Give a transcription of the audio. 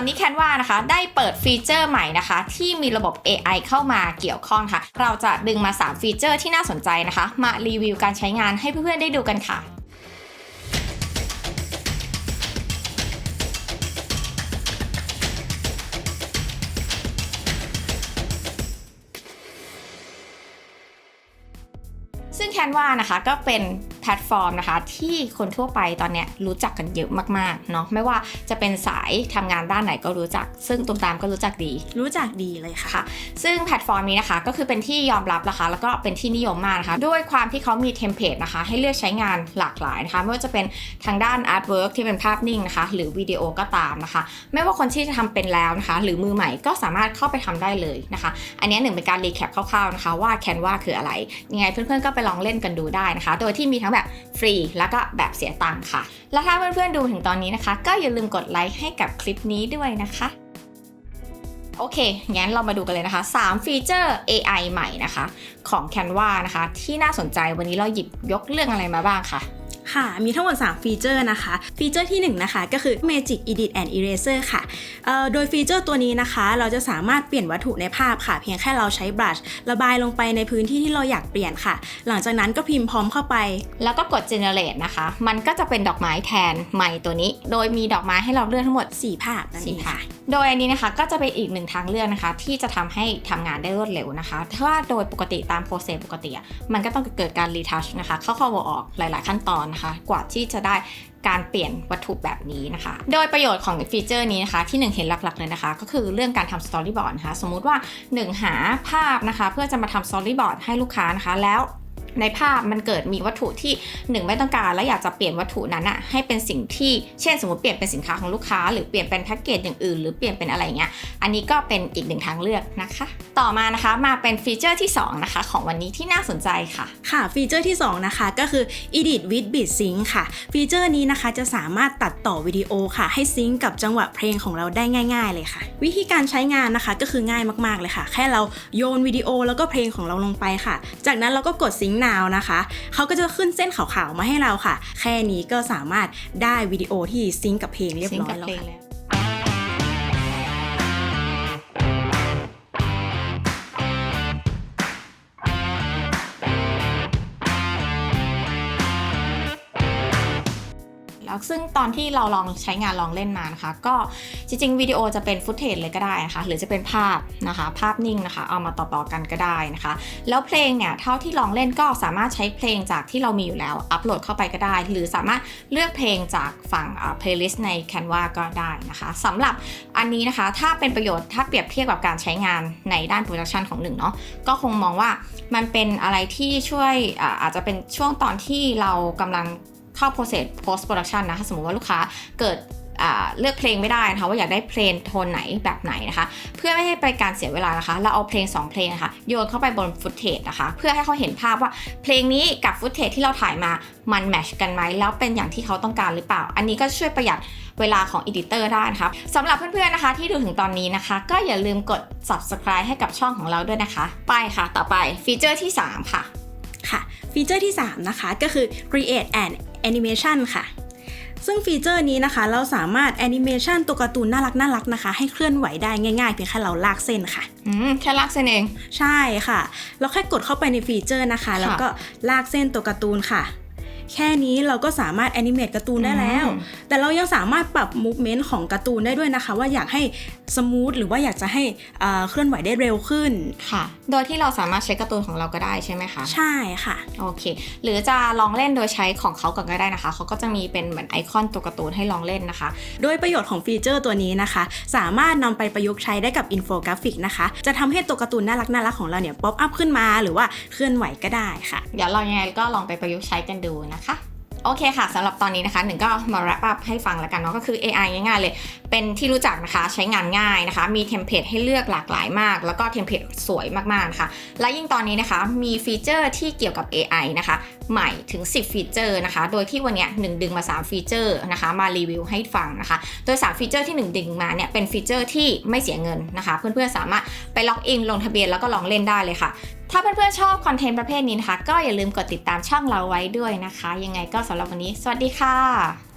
อนนี้แคนวานะคะ ได้เปิดฟีเจอร์ใหม่นะคะ ที่มีระบบ AI เข้ามาเกี่ยวข้องค่ะ เราจะดึงมา 3 ฟีเจอร์ที่น่าสนใจนะคะ มารีวิวการใช้งานให้เพื่อนๆได้ดูกันค่ะซึ่งแคนวานะคะก็เป็นแพลตฟอร์มนะคะ ที่คนทั่วไปตอนเนี้ยรู้จักกันเยอะมากๆเนาะไม่ว่าจะเป็นสายทำงานด้านไหนก็รู้จัก ซึ่งตุมตามก็รู้จักดี รู้จักดีเลยค่ะค่ะ ซึ่งแพลตฟอร์มนี้นะคะ ก็คือเป็นที่ยอมรับนะคะ แล้วก็เป็นที่นิยมมากนะคะ ด้วยความที่เขามีเทมเพลตนะคะ ให้เลือกใช้งานหลากหลายนะคะไม่ว่าจะเป็นทางด้านอาร์ตเวิร์กที่เป็นภาพนิ่งนะคะ หรือวิดีโอก็ตามนะคะ ไม่ว่าคนที่จะทำเป็นแล้วนะคะ หรือมือใหม่ก็สามารถเข้าไปทำได้เลยนะคะ อันนี้หนึ่งเป็นการรีแคปคร่าวๆนะคะ ว่า Canva คืออะไรยังไงเพื่อนๆก็ไปลองเล่นกันดูได้นะคะ โดยที่มีทั้งแบบฟรีแล้วก็แบบเสียตังค์ค่ะ แล้วถ้าเพื่อนๆดูถึงตอนนี้นะคะ ก็อย่าลืมกดไลค์ให้กับคลิปนี้ด้วยนะคะโอเค งั้นเรามาดูกันเลยนะคะ 3 ฟีเจอร์ AI ใหม่นะคะ ของ Canva นะคะ ที่น่าสนใจวันนี้เราหยิบยกเรื่องอะไรมาบ้างคะ ค่ะ มีทั้งหมด 3 ฟีเจอร์นะคะ ฟีเจอร์ที่ 1 นะคะ ก็คือ Magic Edit and Eraser ค่ะเอ่อโดยฟีเจอร์ตัวนี้นะคะ เราจะสามารถเปลี่ยนวัตถุในภาพค่ะ เพียงแค่เราใช้บลัชระบายลงไปในพื้นที่ที่เราอยากเปลี่ยนค่ะ หลังจากนั้นก็พิมพ์พร้อมเข้าไป แล้วก็กด generate นะคะ มันก็จะเป็นดอกไม้แทนใหม่ตัวนี้ โดยมีดอกไม้ให้เราเลือกทั้งหมด 4 ภาพนั่นเองค่ะ โดยอันนี้นะคะก็จะเป็นอีกหนึ่งทางเลือกนะคะ ที่จะทำให้ทำงานได้รวดเร็วนะคะ ถ้าโดยปกติตามโปรเซสปกติมันก็ต้องเกิดการรีทัชนะคะ เข้าเข้าออกหลาย ๆ ขั้นตอนนะคะ กว่าที่จะได้การเปลี่ยนวัตถุแบบนี้นะคะ โดยประโยชน์ของฟีเจอร์นี้นะคะ ที่หนึ่งเห็นหลัก ๆ เลยนะคะ ก็คือเรื่องการทำสตอรี่บอร์ดนะคะ สมมุติว่าหนึ่งหาภาพนะคะ เพื่อจะมาทำสตอรี่บอร์ดให้ลูกค้านะคะ แล้ว ในภาพมันเกิดมีวัตถุที่หนึ่งไม่ต้องการและอยากจะเปลี่ยนวัตถุนั้นอะให้เป็นสิ่งที่เช่นสมมติเปลี่ยนเป็นสินค้าของลูกค้า หรือเปลี่ยนเป็นแพ็กเกจอย่างอื่น หรือเปลี่ยนเป็นอะไรอย่างเงี้ยอันนี้ก็เป็นอีกหนึ่งทางเลือกนะคะ ต่อมานะคะมาเป็นฟีเจอร์ที่2นะคะของวันนี้ที่น่าสนใจค่ะ ค่ะฟีเจอร์ที่ 2 นะคะก็คือ Edit with Beat Sync ค่ะ ฟีเจอร์นี้นะคะจะสามารถตัดต่อวิดีโอค่ะ ให้ซิงก์กับจังหวะเพลงของเราได้ง่าย ๆ เลยค่ะ วิธีการใช้งานนะคะก็คือง่ายมากๆเลยค่ะ แค่เราโยนวิดีโอแล้วก็เพลงของเราลงไปค่ะ จากนั้นเราก็กดซิงนาวนะคะเขาก็จะขึ้นเส้นขาวๆมาให้เราค่ะ แค่นี้ก็สามารถได้วิดีโอที่ซิงก์กับเพลงเรียบร้อยแล้วค่ะ ซึ่งตอนที่เราลองใช้งานลองเล่นมานะคะ ก็จริงๆวิดีโอจะเป็นฟุตเทจเลยก็ได้นะคะ หรือจะเป็นภาพนะคะ ภาพนิ่งนะคะ เอามาต่อๆกันก็ได้นะคะ แล้วเพลงเนี่ยเท่าที่ลองเล่นก็สามารถใช้เพลงจากที่เรามีอยู่แล้วอัปโหลดเข้าไปก็ได้ หรือสามารถเลือกเพลงจากฝั่งเพลย์ลิสต์ใน Canva ก็ได้นะคะสำหรับอันนี้นะคะถ้าเป็นประโยชน์ถ้าเปรียบเทียบกับการใช้งานในด้านโปรดักชันของหนึ่งเนาะก็คงมองว่ามันเป็นอะไรที่ช่วยอาอาจจะเป็นช่วงตอนที่เรากำลัง เข้า process post production นะคะสมมติว่าลูกค้าเกิดเลือกเพลงไม่ได้นะคะว่าอยากได้เพลงโทนไหนแบบไหนนะคะ เพื่อไม่ให้ไปการเสียเวลานะคะ เราเอาเพลง 2 เพลงนะคะโยนเข้าไปบนฟุตเทจนะคะ เพื่อให้เขาเห็นภาพว่าเพลงนี้กับฟุตเทจที่เราถ่ายมามันแมชกันไหมแล้วเป็นอย่างที่เขาต้องการหรือเปล่า อันนี้ก็ช่วยประหยัดเวลาของอีดิเตอร์ได้นะคะสำหรับเพื่อนๆนะคะ ที่ดูถึงตอนนี้นะคะ ก็อย่าลืมกด subscribe ให้กับช่องของเราด้วยนะคะ ไปค่ะ ต่อไปฟีเจอร์ที่ 3 ค่ะค่ะฟีเจอร์ที่ 3 นะคะ ก็คือ Create an and Animation ค่ะ ซึ่งฟีเจอร์นี้นะคะ เราสามารถแอนิเมชันตัวการ์ตูนน่ารักน่ารักนะคะ ให้เคลื่อนไหวได้ง่ายๆ เพียงแค่เราลากเส้นค่ะ อืม แค่ลากเส้นเอง ใช่ค่ะ เราแค่กดเข้าไปในฟีเจอร์นะคะ แล้วก็ลากเส้นตัวการ์ตูนค่ะ แค่นี้เราก็สามารถแอนิเมตการ์ตูนได้แล้วอืมแต่เรายังสามารถปรับมูฟเมนต์ของการ์ตูนได้ด้วยนะคะ ว่าอยากให้สมูทหรือว่าอยากจะให้อ่าเคลื่อนไหวได้เร็วขึ้นค่ะ โดยที่เราสามารถใช้การ์ตูนของเราก็ได้ใช่ไหมคะใช่ค่ะโอเค หรือจะลองเล่นโดยใช้ของเขาก่อนก็ได้นะคะเขาก็จะมีเป็นเหมือนไอคอนตัวการ์ตูนให้ลองเล่นนะคะ โดยประโยชน์ของฟีเจอร์ตัวนี้นะคะ สามารถนำไปประยุกต์ใช้ได้กับอินโฟกราฟิกนะคะ จะทำให้ตัวการ์ตูนน่ารักน่ารักของเราเนี่ยป๊อปอัพขึ้นมาหรือว่าเคลื่อนไหวก็ได้ค่ะ เดี๋ยวเรายังไงก็ลองไปประยุกต์ใช้กันดูนะคะโอเคค่ะสำหรับตอนนี้นะคะหนึ่งก็มา wrap up ให้ฟังแล้วกันเนาะก็คือ AI ง่ายๆเลย เป็นที่รู้จักนะคะใช้งานง่ายนะคะ มีเทมเพลตให้เลือกหลากหลายมาก แล้วก็เทมเพลตสวยมากๆนะคะ และยิ่งตอนนี้นะคะมีฟีเจอร์ที่เกี่ยวกับ AI นะคะ ใหม่ถึง 10 ฟีเจอร์นะคะ โดยที่วันนี้หนึ่งดึงมา 3 ฟีเจอร์นะคะ มารีวิวให้ฟังนะคะ โดย 3 ฟีเจอร์ที่ 1 ดึงมาเนี่ยเป็นฟีเจอร์ที่ไม่เสียเงินนะคะ เพื่อนๆสามารถไปล็อกอินลงทะเบียนแล้วก็ลองเล่นได้เลยค่ะ ถ้าเพื่อนๆชอบคอนเทนต์ประเภทนี้นะคะ ก็อย่าลืมกดติดตามช่องเราไว้ด้วยนะคะ ยังไงก็สำหรับวันนี้ สวัสดีค่ะ